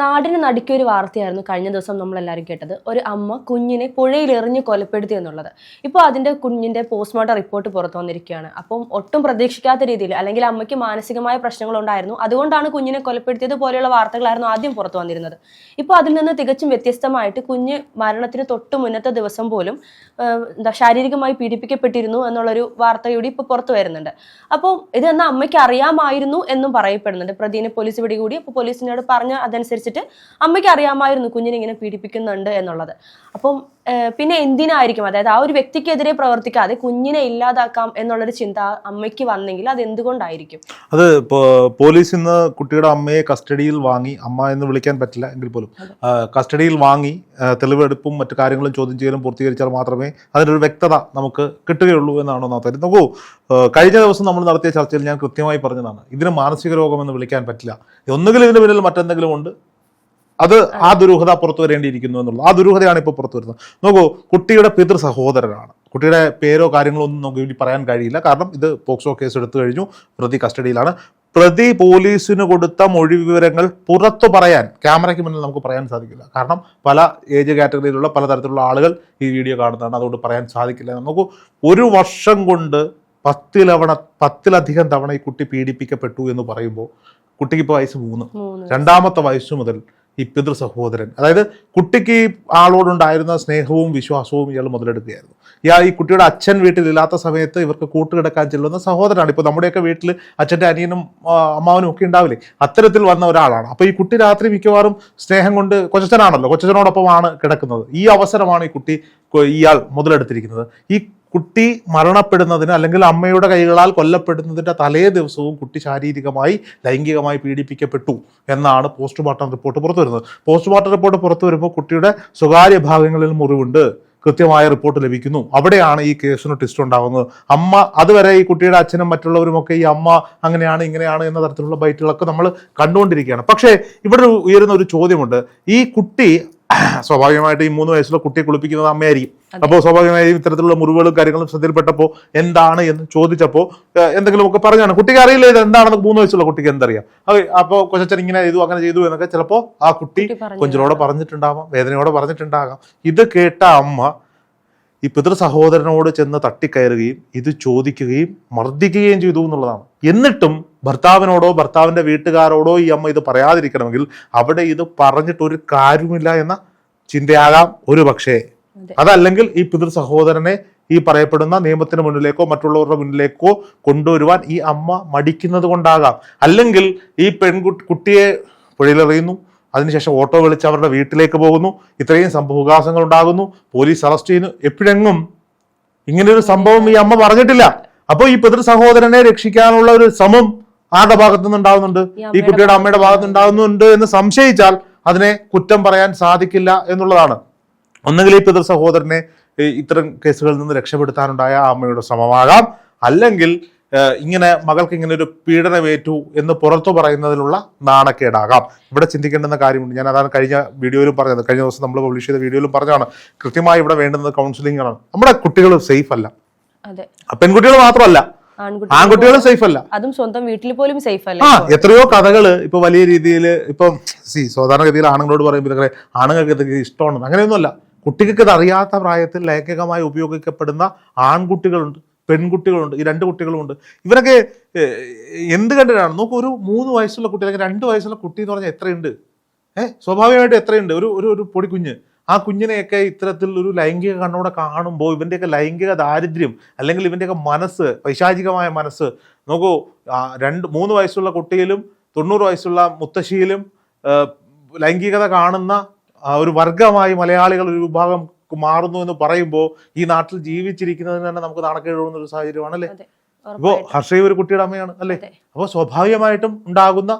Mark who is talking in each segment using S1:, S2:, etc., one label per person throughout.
S1: നാടിന് നടുക്കിയൊരു വാർത്തയായിരുന്നു കഴിഞ്ഞ ദിവസം നമ്മൾ എല്ലാവരും കേട്ടത്. ഒരു അമ്മ കുഞ്ഞിനെ പുഴയിൽ എറിഞ്ഞ് കൊലപ്പെടുത്തി എന്നുള്ളത്. ഇപ്പോൾ അതിന്റെ കുഞ്ഞിന്റെ പോസ്റ്റ്മോർട്ടം റിപ്പോർട്ട് പുറത്തു വന്നിരിക്കുകയാണ്. അപ്പം ഒട്ടും പ്രതീക്ഷിക്കാത്ത രീതിയിൽ അല്ലെങ്കിൽ അമ്മയ്ക്ക് മാനസികമായ പ്രശ്നങ്ങളുണ്ടായിരുന്നു. അതുകൊണ്ടാണ് കുഞ്ഞിനെ കൊലപ്പെടുത്തിയത് പോലെയുള്ള വാർത്തകളായിരുന്നു ആദ്യം പുറത്തു വന്നിരുന്നത്. ഇപ്പോൾ അതിൽ നിന്ന് തികച്ചും വ്യത്യസ്തമായിട്ട് കുഞ്ഞ് മരണത്തിന് തൊട്ട് മുന്നത്തെ ദിവസം പോലും എന്താ ശാരീരികമായി പീഡിപ്പിക്കപ്പെട്ടിരുന്നു എന്നുള്ളൊരു വാർത്ത കൂടി ഇപ്പോൾ പുറത്തു വരുന്നുണ്ട്. അപ്പോൾ ഇതെന്ന അമ്മയ്ക്ക് അറിയാമായിരുന്നു എന്നും പറയപ്പെടുന്നുണ്ട്. പ്രതിനെ പോലീസ് പിടികൂടി. അപ്പോൾ പോലീസിനോട് പറഞ്ഞ അതനുസരിച്ചിട്ട് അമ്മയ്ക്ക് അറിയാമായിരുന്നു കുഞ്ഞിനെ ഇങ്ങനെ പീഡിപ്പിക്കുന്നുണ്ട് എന്നുള്ളത്. അപ്പം പിന്നെ എന്തിനായിരിക്കും? അതായത് ആ ഒരു വ്യക്തിക്കെതിരെ പ്രവർത്തിക്കാതെ കുഞ്ഞിനെ ഇല്ലാതാക്കാം എന്നുള്ളൊരു ചിന്ത അമ്മയ്ക്ക് വന്നെങ്കിൽ അത് എന്തുകൊണ്ടായിരിക്കും?
S2: അത് പോലീസ് ഇന്ന് കുട്ടിയുടെ അമ്മയെ കസ്റ്റഡിയിൽ വാങ്ങി അമ്മ എന്ന് വിളിക്കാൻ പറ്റില്ല എങ്കിൽ പോലും കസ്റ്റഡിയിൽ വാങ്ങി തെളിവെടുപ്പും മറ്റു കാര്യങ്ങളും ചോദ്യം ചെയ്യലും പൂർത്തീകരിച്ചാൽ മാത്രമേ അതിനൊരു വ്യക്തത നമുക്ക് കിട്ടുകയുള്ളൂ എന്നാണ് ഒന്നാമത്തെ. നോക്കൂ കഴിഞ്ഞ ദിവസം നമ്മൾ നടത്തിയ ചർച്ചയിൽ ഞാൻ കൃത്യമായി പറഞ്ഞതാണ് ഇതിന് മാനസിക രോഗം എന്ന് വിളിക്കാൻ പറ്റില്ല. ഒന്നുകിൽ ഇതിന് പിന്നിൽ മറ്റെന്തെങ്കിലും ഉണ്ട് അത് ആ ദുരൂഹത പുറത്തു വരേണ്ടിയിരിക്കുന്നു എന്നുള്ളത്. ആ ദുരൂഹതയാണ് ഇപ്പോൾ പുറത്തു വരുന്നത്. നോക്കൂ കുട്ടിയുടെ പിതൃ സഹോദരനാണ്. കുട്ടിയുടെ പേരോ കാര്യങ്ങളോ ഒന്നും നമുക്ക് ഇനി പറയാൻ കഴിയില്ല. കാരണം ഇത് പോക്സോ കേസ് എടുത്തു കഴിഞ്ഞു. പ്രതി കസ്റ്റഡിയിലാണ്. പ്രതി പോലീസിന് കൊടുത്ത മൊഴി വിവരങ്ങൾ പുറത്തു പറയാൻ ക്യാമറയ്ക്ക് മുന്നിൽ നമുക്ക് പറയാൻ സാധിക്കില്ല. കാരണം പല ഏജ് കാറ്റഗറിയിലുള്ള പലതരത്തിലുള്ള ആളുകൾ ഈ വീഡിയോ കാണുന്നതാണ്. അതുകൊണ്ട് പറയാൻ സാധിക്കില്ല നമുക്ക് ഒരു വർഷം കൊണ്ട് പത്തിലവണ പത്തിലധികം തവണ ഈ കുട്ടി പീഡിപ്പിക്കപ്പെട്ടു എന്ന് പറയുമ്പോൾ കുട്ടിക്ക് ഇപ്പോൾ വയസ്സ് മൂന്ന്.
S1: മൂന്ന്
S2: രണ്ടാമത്തെ വയസ്സു മുതൽ ഈ പിതൃ സഹോദരൻ. അതായത് കുട്ടിക്ക് ആളോടുണ്ടായിരുന്ന സ്നേഹവും വിശ്വാസവും ഇയാൾ മുതലെടുക്കുകയായിരുന്നു. ഇയാൾ ഈ കുട്ടിയുടെ അച്ഛൻ വീട്ടിലില്ലാത്ത സമയത്ത് ഇവർക്ക് കൂട്ടുകിടക്കാൻ ചെല്ലുന്ന സഹോദരനാണ്. ഇപ്പോൾ നമ്മുടെയൊക്കെ വീട്ടിൽ അച്ഛന്റെ അനിയനും അമ്മാവനും ഒക്കെ ഉണ്ടാവില്ലേ? അത്തരത്തിൽ വന്ന ഒരാളാണ്. അപ്പോൾ ഈ കുട്ടി രാത്രി മിക്കവാറും സ്നേഹം കൊണ്ട് കൊച്ചനാണല്ലോ കൊച്ചനോടൊപ്പമാണ് കിടക്കുന്നത്. ഈ അവസരമാണ് ഈ കുട്ടി ഇയാൾ മുതലെടുത്തിരിക്കുന്നത്. ഈ കുട്ടി മരണപ്പെടുന്നതിന് അല്ലെങ്കിൽ അമ്മയുടെ കൈകളാൽ കൊല്ലപ്പെടുന്നതിന്റെ തലേ ദിവസവും കുട്ടി ശാരീരികമായി ലൈംഗികമായി പീഡിപ്പിക്കപ്പെട്ടു എന്നാണ് പോസ്റ്റ്മോർട്ടം റിപ്പോർട്ട് പുറത്തു വരുന്നത്. പോസ്റ്റ്മോർട്ടം റിപ്പോർട്ട് പുറത്തു വരുമ്പോൾ കുട്ടിയുടെ സ്വകാര്യ ഭാഗങ്ങളിൽ മുറിവുണ്ട്. കൃത്യമായ റിപ്പോർട്ട് ലഭിക്കുന്നു. അവിടെയാണ് ഈ കേസിന് ട്വിസ്റ്റ് ഉണ്ടാകുന്നത് അമ്മ അതുവരെ ഈ കുട്ടിയുടെ അച്ഛനും മറ്റുള്ളവരും ഒക്കെ ഈ അമ്മ അങ്ങനെയാണ് ഇങ്ങനെയാണ് എന്ന തരത്തിലുള്ള ബൈറ്റുകളൊക്കെ നമ്മൾ കണ്ടുകൊണ്ടിരിക്കുകയാണ്. പക്ഷേ ഇവിടെ ഉയരുന്ന ഒരു ചോദ്യമുണ്ട്. ഈ കുട്ടി സ്വാഭാവികമായിട്ട് ഈ മൂന്ന് വയസ്സുള്ള കുട്ടിയെ കുളിപ്പിക്കുന്നത് അമ്മയായിരിക്കും. അപ്പോൾ സ്വാഭാവികമായും ഇത്തരത്തിലുള്ള മുറിവുകളും കാര്യങ്ങളും ശ്രദ്ധയിൽപ്പെട്ടപ്പോൾ എന്താണ് എന്ന് ചോദിച്ചപ്പോൾ എന്തെങ്കിലും ഒക്കെ പറഞ്ഞാണ്. കുട്ടിക്ക് അറിയില്ല ഇത് എന്താണെന്ന് മൂന്ന് വയസ്സുള്ള കുട്ടിക്ക് എന്തറിയാം. അപ്പോൾ കൊച്ചച്ഛൻ ഇങ്ങനെ ചെയ്തു അങ്ങനെ ചെയ്തു എന്നൊക്കെ ചിലപ്പോൾ ആ കുട്ടി കൊഞ്ചലോടെ പറഞ്ഞിട്ടുണ്ടാവാം വേദനയോടെ പറഞ്ഞിട്ടുണ്ടാകാം. ഇത് കേട്ട അമ്മ ഈ പിതൃ സഹോദരനോട് ചെന്ന് തട്ടിക്കയറുകയും ഇത് ചോദിക്കുകയും മർദ്ദിക്കുകയും ചെയ്തു എന്നുള്ളതാണ്. എന്നിട്ടും ഭർത്താവിനോടോ ഭർത്താവിന്റെ വീട്ടുകാരോടോ ഈ അമ്മ ഇത് പറയാതിരിക്കണമെങ്കിൽ അവിടെ ഇത് പറഞ്ഞിട്ട് ഒരു കാര്യമില്ല എന്ന ചിന്തയാകാം ഒരു പക്ഷേ. അതല്ലെങ്കിൽ ഈ പിതൃ സഹോദരനെ ഈ പറയപ്പെടുന്ന നിയമത്തിന് മുന്നിലേക്കോ മറ്റുള്ളവരുടെ മുന്നിലേക്കോ കൊണ്ടുവരുവാൻ ഈ അമ്മ മടിക്കുന്നത് കൊണ്ടാകാം. അല്ലെങ്കിൽ ഈ പെൺകുട്ടി കുട്ടിയെ പുഴയിലെറിയുന്നു. അതിനുശേഷം ഓട്ടോ വിളിച്ച് അവരുടെ വീട്ടിലേക്ക് പോകുന്നു. ഇത്രയും സംഭവവികാസങ്ങൾ ഉണ്ടാകുന്നു പോലീസ് അറസ്റ്റ് ചെയ്യുന്നു. എപ്പോഴെങ്ങും ഇങ്ങനെയൊരു സംഭവം ഈ അമ്മ പറഞ്ഞിട്ടില്ല. അപ്പോൾ ഈ പിതൃ സഹോദരനെ രക്ഷിക്കാനുള്ള ഒരു ശ്രമം ആരുടെ ഭാഗത്തു നിന്നുണ്ടാകുന്നുണ്ട്?
S1: ഈ
S2: കുട്ടിയുടെ അമ്മയുടെ ഭാഗത്തു ഉണ്ടാകുന്നുണ്ട് എന്ന് സംശയിച്ചാൽ അതിനെ കുറ്റം പറയാൻ സാധിക്കില്ല എന്നുള്ളതാണ്. ഒന്നുകിൽ ഈ പിതൃ സഹോദരനെ ഇത്തരം കേസുകളിൽ നിന്ന് രക്ഷപ്പെടുത്താനുണ്ടായ ആ അമ്മയുടെ ശ്രമമാകാം. അല്ലെങ്കിൽ ഇങ്ങനെ മകൾക്ക് ഇങ്ങനെ ഒരു പീഡനമേറ്റു എന്ന് പുറത്തു പറയുന്നതിലുള്ള നാണക്കേടാകാം. ഇവിടെ ചിന്തിക്കേണ്ടുന്ന കാര്യമുണ്ട്. ഞാൻ അതാണ് കഴിഞ്ഞ വീഡിയോയിലും പറഞ്ഞത്. കഴിഞ്ഞ ദിവസം നമ്മൾ പബ്ലിഷ് ചെയ്ത വീഡിയോയിലും പറഞ്ഞതാണ്. കൃത്യമായി ഇവിടെ വേണ്ടുന്നത് കൗൺസിലിംഗാണ് നമ്മുടെ കുട്ടികൾ സേഫ് അല്ല പെൺകുട്ടികൾ മാത്രമല്ല.
S1: ആൺകുട്ടി
S2: ആൺകുട്ടികളും സേഫ് അല്ല
S1: അതും സ്വന്തം വീട്ടിൽ പോലും സേഫ് അല്ല
S2: ആ എത്രയോ കഥകൾ ഇപ്പൊ വലിയ രീതിയിൽ ഇപ്പം സി സാധാരണഗതിയിൽ ആണുങ്ങളോട് പറയുമ്പോൾ ആണുങ്ങൾക്ക് ഇതൊക്കെ ഇഷ്ടമാണ് അങ്ങനെയൊന്നുമല്ല. കുട്ടികൾക്ക് ഇത് അറിയാത്ത പ്രായത്തിൽ ലൈംഗികമായി ഉപയോഗിക്കപ്പെടുന്ന ആൺകുട്ടികളുണ്ട്. പെൺകുട്ടികളുണ്ട് ഈ രണ്ട് കുട്ടികളുമുണ്ട്. ഇവരൊക്കെ എന്ത് കണ്ടിട്ടാണ്? നോക്കൂ ഒരു മൂന്ന് വയസ്സുള്ള കുട്ടി അല്ലെങ്കിൽ രണ്ട് വയസ്സുള്ള കുട്ടി എന്ന് പറഞ്ഞാൽ എത്രയുണ്ട്? ഏഹ് സ്വാഭാവികമായിട്ട് എത്രയുണ്ട്? ഒരു ഒരു ഒരു പൊടി കുഞ്ഞ്. ആ കുഞ്ഞിനെയൊക്കെ ഇത്തരത്തിൽ ഒരു ലൈംഗിക കണ്ണോടെ കാണുമ്പോൾ ഇവന്റെയൊക്കെ ലൈംഗിക ദാരിദ്ര്യം അല്ലെങ്കിൽ ഇവന്റെയൊക്കെ മനസ്സ് പൈശാചികമായ മനസ്സ് നോക്കൂ രണ്ട് മൂന്ന് വയസ്സുള്ള കുട്ടിയിലും തൊണ്ണൂറ് വയസ്സുള്ള മുത്തശ്ശിയിലും ലൈംഗികത കാണുന്ന ഒരു വർഗമായി മലയാളികൾ ഒരു വിഭാഗം മാറുന്നു എന്ന് പറയുമ്പോൾ ഈ നാട്ടിൽ ജീവിച്ചിരിക്കുന്നതിന് തന്നെ നമുക്ക് നാണക്കേഴുന്ന ഒരു സാഹചര്യമാണ് അല്ലേ
S1: അപ്പോ
S2: ഹർഷയ ഒരു കുട്ടിയുടെ അമ്മയാണ് അല്ലേ. അപ്പോൾ സ്വാഭാവികമായിട്ടും ഉണ്ടാകുന്ന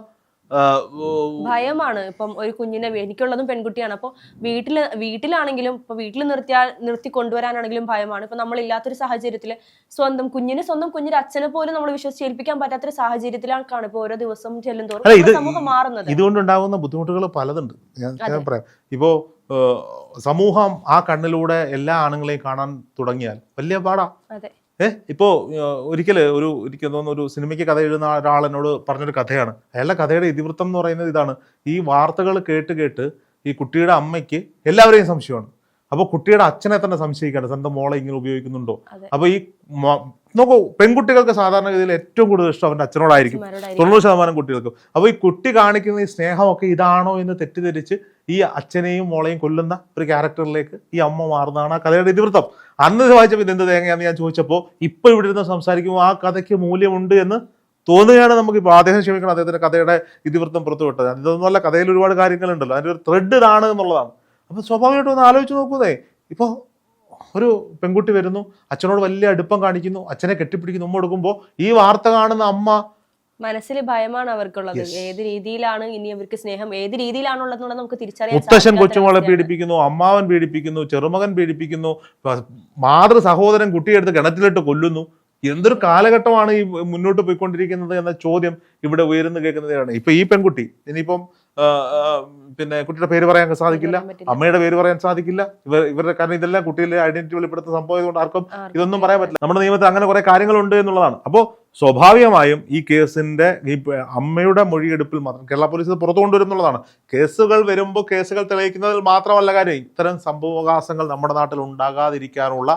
S1: ഭയമാണ്. ഇപ്പം ഒരു കുഞ്ഞിനെ എനിക്കുള്ളതും പെൺകുട്ടിയാണ്. അപ്പോൾ വീട്ടിൽ വീട്ടിലാണെങ്കിലും ഇപ്പൊ വീട്ടിൽ നിർത്തിയാൽ നിർത്തി കൊണ്ടുവരാനാണെങ്കിലും ഭയമാണ്. ഇപ്പൊ നമ്മളില്ലാത്തൊരു സാഹചര്യത്തിൽ സ്വന്തം കുഞ്ഞിന് സ്വന്തം കുഞ്ഞിന്റെ അച്ഛനെ പോലും നമ്മൾ വിശ്വസിച്ച് ഏൽപ്പിക്കാൻ പറ്റാത്തൊരു സാഹചര്യത്തിലാണ് ഇപ്പൊ ഓരോ ദിവസം ചെല്ലും
S2: തോറും ഇത്
S1: നമ്മുടെ സമൂഹം മാറുന്നത്.
S2: ഇതുകൊണ്ടുണ്ടാകുന്ന ബുദ്ധിമുട്ടുകൾ പലതുണ്ട്. ഞാൻ. പറയാം. സമൂഹം ആ കണ്ണിലൂടെ എല്ലാ ആണുങ്ങളെയും കാണാൻ തുടങ്ങിയാൽ വലിയ പാടാ.
S1: അതെ
S2: ഏ ഇപ്പോൾ ഒരിക്കൽ ഒരു എനിക്ക് തോന്നുന്നു ഒരു സിനിമയ്ക്ക് കഥ എഴുതുന്ന ഒരാൾ എന്നോട് പറഞ്ഞൊരു കഥയാണ്. അയാളുടെ കഥയുടെ ഇതിവൃത്തം എന്ന് പറയുന്നത് ഇതാണ്. ഈ വാർത്തകൾ കേട്ട് കേട്ട് ഈ കുട്ടിയുടെ അമ്മയ്ക്ക് എല്ലാവരെയും സംശയമാണ്. അപ്പോൾ കുട്ടിയുടെ അച്ഛനെ തന്നെ സംശയിക്കാണ്. സ്വന്തം മോളെ ഇങ്ങനെ ഉപയോഗിക്കുന്നുണ്ടോ? അപ്പോൾ ഈ നോക്കൂ പെൺകുട്ടികൾക്ക് സാധാരണഗതിയിൽ ഏറ്റവും കൂടുതൽ ഇഷ്ടം അവന്റെ അച്ഛനോടായിരിക്കും. തൊണ്ണൂറ് ശതമാനം കുട്ടികൾക്കും. അപ്പോൾ ഈ കുട്ടി കാണിക്കുന്ന ഈ സ്നേഹമൊക്കെ ഇതാണോ എന്ന് തെറ്റിദ്ധരിച്ച് ഈ അച്ഛനെയും മോളെയും കൊല്ലുന്ന ഒരു ക്യാരക്ടറിലേക്ക് ഈ അമ്മ മാറുന്നതാണ് ആ കഥയുടെ ഇതിവൃത്തം. അന്ന് വായിച്ചപ്പോൾ എന്ത് തേങ്ങയാന്ന് ഞാൻ ചോദിച്ചപ്പോൾ ഇപ്പോൾ ഇവിടെ ഇരുന്ന് സംസാരിക്കുമ്പോൾ ആ കഥയ്ക്ക് മൂല്യമുണ്ട് എന്ന് തോന്നുകയാണ് നമുക്കിപ്പോൾ അദ്ദേഹം ക്ഷമിക്കണം അദ്ദേഹത്തിന്റെ കഥയുടെ ഇതിവൃത്തം പുറത്തു വിട്ടത് ഇതൊന്നുമല്ല കഥയിൽ ഒരുപാട് കാര്യങ്ങളുണ്ടല്ലോ. അതിന്റെ ഒരു ത്രെഡ് ഇതാണ് എന്നുള്ളതാണ്. അപ്പോൾ സ്വാഭാവികമായിട്ടും ഒന്ന് ആലോചിച്ച് നോക്കുന്നേ ഇപ്പോൾ ഒരു പെൺകുട്ടി വരുന്നു അച്ഛനോട് വലിയ അടുപ്പം കാണിക്കുന്നു അച്ഛനെ കെട്ടിപ്പിടിക്കുന്നു ഉമ്മ കൊടുക്കുമ്പോൾ ഈ വാർത്ത കാണുന്ന അമ്മ
S1: മനസ്സിൽ ഭയമാണ് അവർക്കുള്ളത്. ഏത് രീതിയിലാണ് ഇനി അവർക്ക് സ്നേഹം ഏത് രീതിയിലാണുള്ളതെന്നുള്ളത് നമുക്ക് തിരിച്ചറിയാം
S2: മുത്തശ്ശൻ കൊച്ചുമോളെ. പീഡിപ്പിക്കുന്നു അമ്മാവൻ പീഡിപ്പിക്കുന്നു ചെറുമകൻ പീഡിപ്പിക്കുന്നു മാതൃ സഹോദരൻ കുട്ടിയെടുത്ത് കിണറ്റിലിട്ട് കൊല്ലുന്നു എന്തൊരു കാലഘട്ടമാണ് ഈ മുന്നോട്ട് പോയിക്കൊണ്ടിരിക്കുന്നത് എന്ന ചോദ്യം ഇവിടെ ഉയർന്നു കേൾക്കുന്നതാണ് ഇപ്പൊ ഈ പെൺകുട്ടി ഇനിയിപ്പം പിന്നെ കുട്ടിയുടെ പേര് പറയാൻ സാധിക്കില്ല അമ്മയുടെ പേര് പറയാൻ സാധിക്കില്ല ഇവർ ഇവരുടെ കാരണം ഇതെല്ലാം കുട്ടിയിലെ ഐഡന്റിറ്റി വെളിപ്പെടുത്തുന്ന സംഭവം കൊണ്ട് ആർക്കും ഇതൊന്നും പറയാൻ പറ്റില്ല. നമ്മുടെ നിയമത്തിൽ അങ്ങനെ കുറെ കാര്യങ്ങളുണ്ട് എന്നുള്ളതാണ്. അപ്പോൾ സ്വാഭാവികമായും ഈ കേസിന്റെ ഈ അമ്മയുടെ മൊഴിയെടുപ്പിൽ മാത്രം കേരള പോലീസ് ഇത് പുറത്തു കൊണ്ടുവരും എന്നുള്ളതാണ്. കേസുകൾ വരുമ്പോൾ കേസുകൾ തെളിയിക്കുന്നതിൽ മാത്രമല്ല കാര്യം ഇത്തരം സംഭവകാശങ്ങൾ നമ്മുടെ നാട്ടിൽ ഉണ്ടാകാതിരിക്കാനുള്ള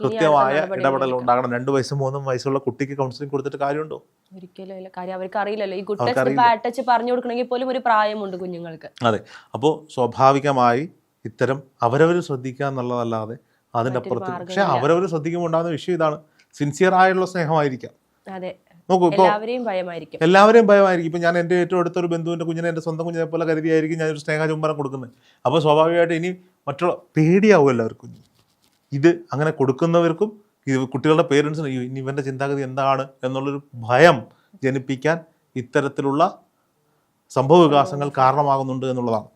S2: കൃത്യമായ ഇടപെടൽ ഉണ്ടാകണം രണ്ടു വയസ്സും മൂന്നും വയസ്സുള്ള കുട്ടിക്ക് കൗൺസിലിംഗ് കൊടുത്തിട്ട് കാര്യമുണ്ടോ?
S1: ഒരിക്കലും കാര്യം അവർക്ക് അറിയില്ലല്ലോ. ഈ ഗുഡ് ടച്ച് ബാഡ് ടച്ച് പറഞ്ഞു കൊടുക്കണമെങ്കിൽ പോലും ഒരു പ്രായമുണ്ട് കുഞ്ഞുങ്ങൾക്ക്.
S2: അതെ. അപ്പോൾ സ്വാഭാവികമായി ഇത്തരം അവരവർ ശ്രദ്ധിക്കുക എന്നുള്ളതല്ലാതെ അതിന്റെ
S1: മറ്റൊരു
S2: അപ്പുറത്ത് പക്ഷെ. അവരവർ ശ്രദ്ധിക്കുമ്പോൾ ഉണ്ടാകുന്ന വിഷയം ഇതാണ്. സിൻസിയർ ആയുള്ള സ്നേഹമായിരിക്കാം.
S1: അതെ.
S2: നോക്കൂ ഇപ്പോൾ
S1: എല്ലാവരെയും ഭയമായിരിക്കും.
S2: എല്ലാവരെയും ഭയമായിരിക്കും. ഇപ്പം ഞാൻ എന്റെ ഏറ്റവും അടുത്തൊരു ബന്ധുവിന്റെ കുഞ്ഞിനെ എന്റെ സ്വന്തം കുഞ്ഞിനെ പോലെ കരുതിയായിരിക്കും ഞാനൊരു സ്നേഹ ചുംബനം കൊടുക്കുന്നത്. അപ്പോൾ സ്വാഭാവികമായിട്ട് ഇനി മറ്റുള്ള പേടിയാവും എല്ലാവർക്കും ഇത് അങ്ങനെ കൊടുക്കുന്നവർക്കും ഇത് കുട്ടികളുടെ പേരൻസിന് ഇനി ഇവന്റെ ചിന്താഗതി എന്താണ് എന്നുള്ളൊരു ഭയം ജനിപ്പിക്കാൻ ഇത്തരത്തിലുള്ള സംഭവ വികാസങ്ങൾ കാരണമാകുന്നുണ്ട് എന്നുള്ളതാണ്.